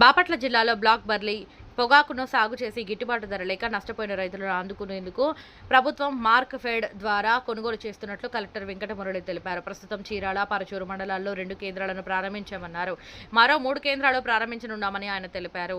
బాపట్ల జిల్లాలో black burley పొగాకును సాగు చేసి గిట్టుబాటు ధర లేక నష్టపోయిన రైతులను ఆదుకునేందుకు ప్రభుత్వం మార్క్ ఫెడ్ ద్వారా కొనుగోలు చేస్తున్నట్లు కలెక్టర్ వెంకటమురళి తెలిపారు. ప్రస్తుతం చీరాల పరచూరు మండలాల్లో రెండు కేంద్రాలను ప్రారంభించామన్నారు. మరో మూడు కేంద్రాలు ప్రారంభించనున్నామని ఆయన తెలిపారు.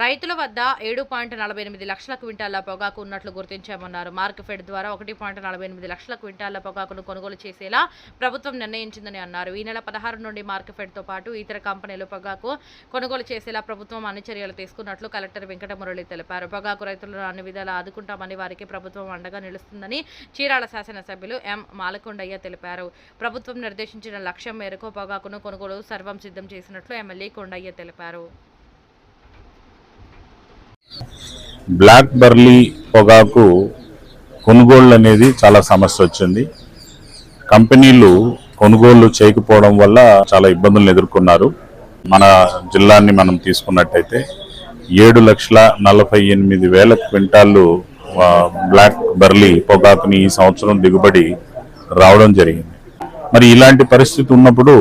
రైతుల వద్ద ఏడు పాయింట్ నలభై ఎనిమిది లక్షల క్వింటాల పొగాకు ఉన్నట్లు గుర్తించామన్నారు. మార్కెఫెడ్ ద్వారా ఒకటి పాయింట్ నలభై ఎనిమిది లక్షల క్వింటాల పొగాకును కొనుగోలు చేసేలా ప్రభుత్వం నిర్ణయించిందని అన్నారు. ఈ నెల పదహారు నుండి మార్కెఫెడ్తో పాటు ఇతర కంపెనీలు పొగాకు కొనుగోలు చేసేలా ప్రభుత్వం అన్ని చర్యలు తీసుకున్నట్లు కలెక్టర్ వెంకటమురళి తెలిపారు. పొగాకు రైతులను అన్ని విధాలా ఆదుకుంటామని వారికి ప్రభుత్వం అండగా నిలుస్తుందని చీరాల శాసనసభ్యులు ఎం మాలకొండయ్య తెలిపారు. ప్రభుత్వం నిర్దేశించిన లక్ష్యం మేరకు పొగాకును కొనుగోలు సర్వం సిద్ధం చేసినట్లు ఎమ్మెల్యే కొండయ్య తెలిపారు. బ్లాక్ బర్లీ పొగాకు కొనుగోళ్ళు అనేది చాలా సమస్య వచ్చింది. కంపెనీలు కొనుగోళ్ళు చేయకపోవడం వల్ల చాలా ఇబ్బందులను ఎదుర్కొన్నారు. మన జిల్లాని మనం తీసుకున్నట్టయితే ఏడు లక్షల నలభై ఎనిమిది వేల క్వింటాళ్ళు బ్లాక్ బర్లీ పొగాకుని ఈ సంవత్సరం దిగుబడి రావడం జరిగింది. మరి ఇలాంటి పరిస్థితి ఉన్నప్పుడు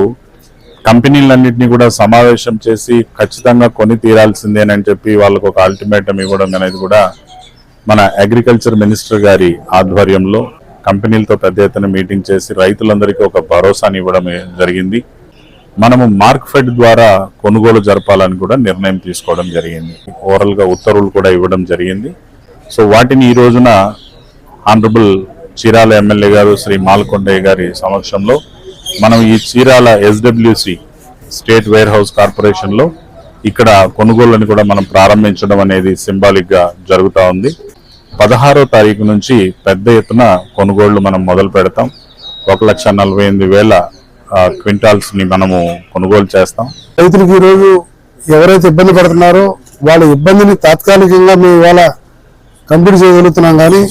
కంపెనీలన్నింటినీ కూడా సమావేశం చేసి ఖచ్చితంగా కొని తీరాల్సిందేనని చెప్పి వాళ్ళకు ఒక అల్టిమేటం ఇవ్వడం అనేది కూడా మన అగ్రికల్చర్ మినిస్టర్ గారి ఆధ్వర్యంలో కంపెనీలతో పెద్ద ఎత్తున మీటింగ్ చేసి రైతులందరికీ ఒక భరోసాని ఇవ్వడం జరిగింది. మనము మార్క్ ఫెడ్ ద్వారా కొనుగోలు జరపాలని కూడా నిర్ణయం తీసుకోవడం జరిగింది. ఓవరాల్గా ఉత్తర్వులు కూడా ఇవ్వడం జరిగింది. సో వాటిని ఈ రోజున ఆనరబుల్ చీరాల ఎమ్మెల్యే గారు శ్రీ మాల్కొండయ్య గారి సమక్షంలో మనం ఈ Chirala SWC state warehouse కార్పొరేషన్లో ఇక్కడ కొనుగోళ్ళని కూడా మనం ప్రారంభించడం అనేది సింబాలిక్గా ఉంది. పదహారో తారీఖు నుంచి పెద్ద ఎత్తున కొనుగోళ్ళు మనం మొదలు పెడతాం. ఒక లక్ష నలభై ఎనిమిది వేల క్వింటాల్స్ని మనము కొనుగోలు చేస్తాం. రైతులకు ఈరోజు ఎవరైతే ఇబ్బంది పడుతున్నారో వాళ్ళ ఇబ్బందిని తాత్కాలికంగా మేము ఇవాళ కంప్లీట్ చేయగలుగుతున్నాం కానీ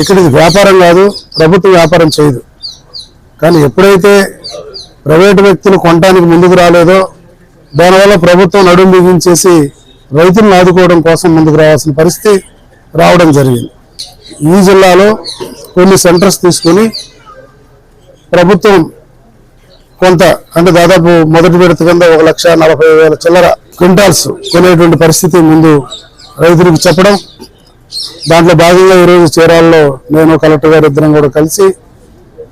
ఇక్కడ ఇది వ్యాపారం కాదు ప్రభుత్వం వ్యాపారం చేయదు. కానీ ఎప్పుడైతే ప్రైవేటు వ్యక్తులు కొనడానికి ముందుకు రాలేదో దానివల్ల ప్రభుత్వం నడుము బిగించేసి రైతులను ఆదుకోవడం కోసం ముందుకు రావాల్సిన పరిస్థితి రావడం జరిగింది. ఈ జిల్లాలో కొన్ని సెంటర్స్ తీసుకొని ప్రభుత్వం కొంత అంటే దాదాపు మొదటి విడత కింద ఒక లక్ష నలభై వేల చిల్లర క్వింటాల్స్ కొనేటువంటి పరిస్థితి ముందు రైతులకు చెప్పడం. దాంట్లో భాగంగా ఈరోజు చీరాల్లో నేను కలెక్టర్ గారు ఇద్దరం కూడా కలిసి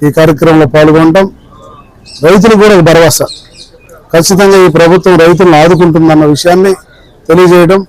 ఈ కార్యక్రమంలో పాల్గొనడం రైతులు కూడా ఒక భరోసా. ఖచ్చితంగా ఈ ప్రభుత్వం రైతులను ఆదుకుంటుందన్న విషయాన్ని తెలియజేయడం